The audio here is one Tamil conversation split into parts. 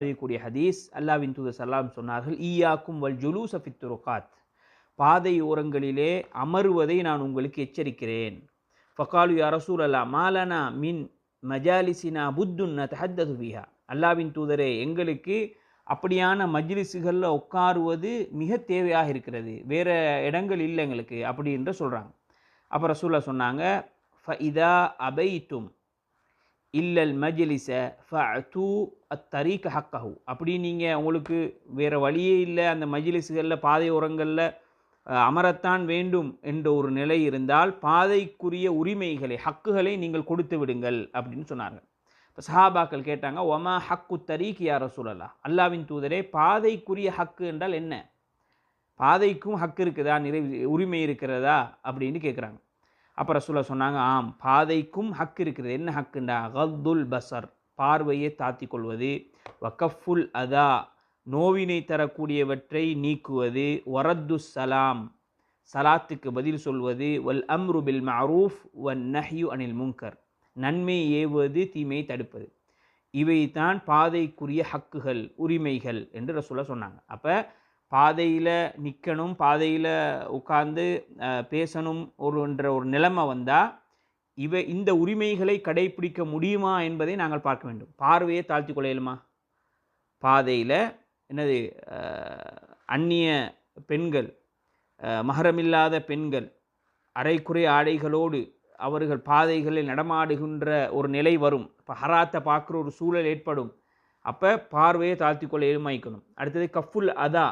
அறியக்கூடிய ஹதீஸ் அல்லாவின் தூதர் சல்லாம் சொன்னார்கள் ஈயாக்கும் வல் ஜுலூச ஃபித்துருகாத் பாதை ஓரங்களிலே அமருவதை நான் உங்களுக்கு எச்சரிக்கிறேன். ஃபகாலு யா ரசூல் அல்லா மாலனா மின் மஜாலிசினா புத்துன்ன தஹத்தது பிஹா. அல்லாவின் தூதரே எங்களுக்கு அப்படியான மஜ்லிஸுகளில் உட்காருவது மிக தேவையாக இருக்கிறது. வேறு இடங்கள் இல்லை எங்களுக்கு அப்படின்ற சொல்கிறாங்க அப்போ ரசூல்லா சொன்னாங்க ஃப இதா அபைத்தும் இல்லல் மஜ்லிஸ ஃபஅத்து அத்தரீக ஹக்கஹு. அப்படி நீங்கள் உங்களுக்கு வேறு வழியே இல்லை. அந்த மஜ்லிஸுகளில் பாதை ஓரங்களில் அமரத்தான் வேண்டும் என்ற ஒரு நிலை இருந்தால் பாதைக்குரிய உரிமைகளை ஹக்குகளை நீங்கள் கொடுத்து விடுங்கள் அப்படின்னு சொன்னாங்க இப்போ சஹாபாக்கள் கேட்டாங்க ஒமா ஹக்கு தரீக் யார ரசூலல்லா அல்லாவின் தூதரே பாதைக்குரிய ஹக்கு என்றால் என்ன? பாதைக்கும் ஹக்கு இருக்குதா? நிறை உரிமை இருக்கிறதா? அப்படின்னு கேட்குறாங்க அப்போ ரசூலா சொன்னாங்க ஆம் பாதைக்கும் ஹக் இருக்கிறது என்ன ஹக்குண்டா? கத்துல் பசர் பார்வையை தாத்திக் கொள்வது. வக்கஃபுல் அதா. நோவினை தரக்கூடியவற்றை நீக்குவது. வரத்து சலாம். சலாத்துக்கு பதில் சொல்வது. வல் அம்ரு பில் மஅரூஃப் வன் நஹ்யு அனில் முங்கர் நன்மை ஏவுவது தீமையை தடுப்பது. இவை தான் பாதைக்குரிய ஹக்குகள் உரிமைகள் என்று ரசூலா சொன்னாங்க. அப்போ பாதையில் நிற்கணும் பாதையில் உட்கார்ந்து பேசணும் ஒரு என்ற ஒரு நிலைமை வந்தால் இவை இந்த உரிமைகளை கடைபிடிக்க முடியுமா என்பதை நாங்கள் பார்க்க வேண்டும். பார்வையை தாழ்த்தி கொள்ளையிலுமா பாதையில் என்னது அந்நிய பெண்கள் மகரமில்லாத பெண்கள் அரைக்குறை ஆடைகளோடு அவர்கள் பாதைகளில் நடமாடுகின்ற ஒரு நிலை வரும். இப்போ ஹராத்தை பார்க்குற ஒரு சூழல் ஏற்படும். அப்போ பார்வையை தாழ்த்தி கொள்ள எழுமாய்க்கணும் அடுத்தது கஃபுல் அதா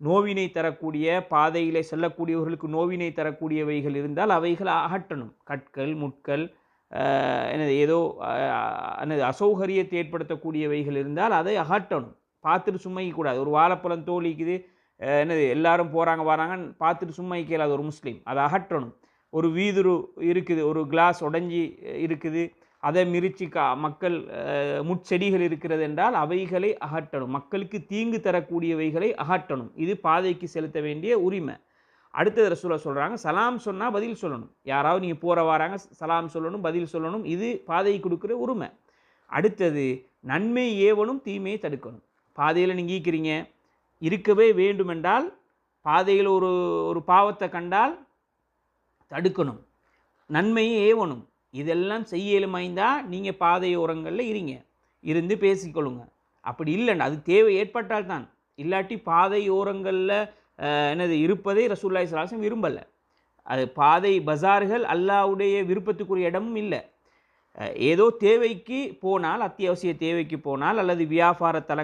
நோவினை தரக்கூடிய பாதையிலே செல்லக்கூடியவர்களுக்கு நோவினை தரக்கூடியவைகள் இருந்தால் அவைகளை அகற்றணும். கற்கள் முட்கள் என்னது ஏதோ என்னது அசௌகரியத்தை ஏற்படுத்தக்கூடியவைகள் இருந்தால் அதை அகற்றணும். பார்த்துட்டு சும்மைக்க கூடாது. ஒரு வாழைப்பழம் தோழிக்குது என்னது எல்லாரும் போகிறாங்க வராங்கன்னு பார்த்துட்டு சும்மா இயலாது. ஒரு முஸ்லீம் அதை அகற்றணும். ஒரு வீதுரு இருக்குது ஒரு கிளாஸ் உடஞ்சி இருக்குது. அதை மிரிச்சு கா மக்கள் முட்செடிகள் இருக்கிறது என்றால் அவைகளை அகற்றணும். மக்களுக்கு தீங்கு தரக்கூடியவைகளை அகற்றணும். இது பாதைக்கு செலுத்த வேண்டிய உரிமை. அடுத்தது ரசூலா சொல்கிறாங்க சலாம் சொன்னால் பதில் சொல்லணும். யாராவது நீங்கள் போகிற வராங்க சலாம் சொல்லணும் பதில் சொல்லணும். இது பாதைக்கு கொடுக்குற உரிமை. அடுத்தது நன்மை ஏவனும் தீமையை தடுக்கணும். பாதையில் நீங்கள் ஈக்கிறீங்க இருக்கவே வேண்டுமென்றால் பாதையில் ஒரு ஒரு பாவத்தை கண்டால் தடுக்கணும். நன்மையை ஏவணும். இதெல்லாம் செய்ய நீங்கள் பாதையோரங்களில் இருங்க. இருந்து பேசிக்கொள்ளுங்க. அப்படி இல்லைன்னா அது தேவை ஏற்பட்டால் தான். இல்லாட்டி பாதையோரங்களில் என்னது இருப்பதை ரசூல்லாய் சலாசம் விரும்பலை. அது பாதை பஜார்கள் அல்லாவுடைய விருப்பத்துக்குரிய இடமும் இல்லை. ஏதோ தேவைக்கு போனால் அத்தியாவசிய தேவைக்கு போனால் அல்லது வியாபார தலங்கள்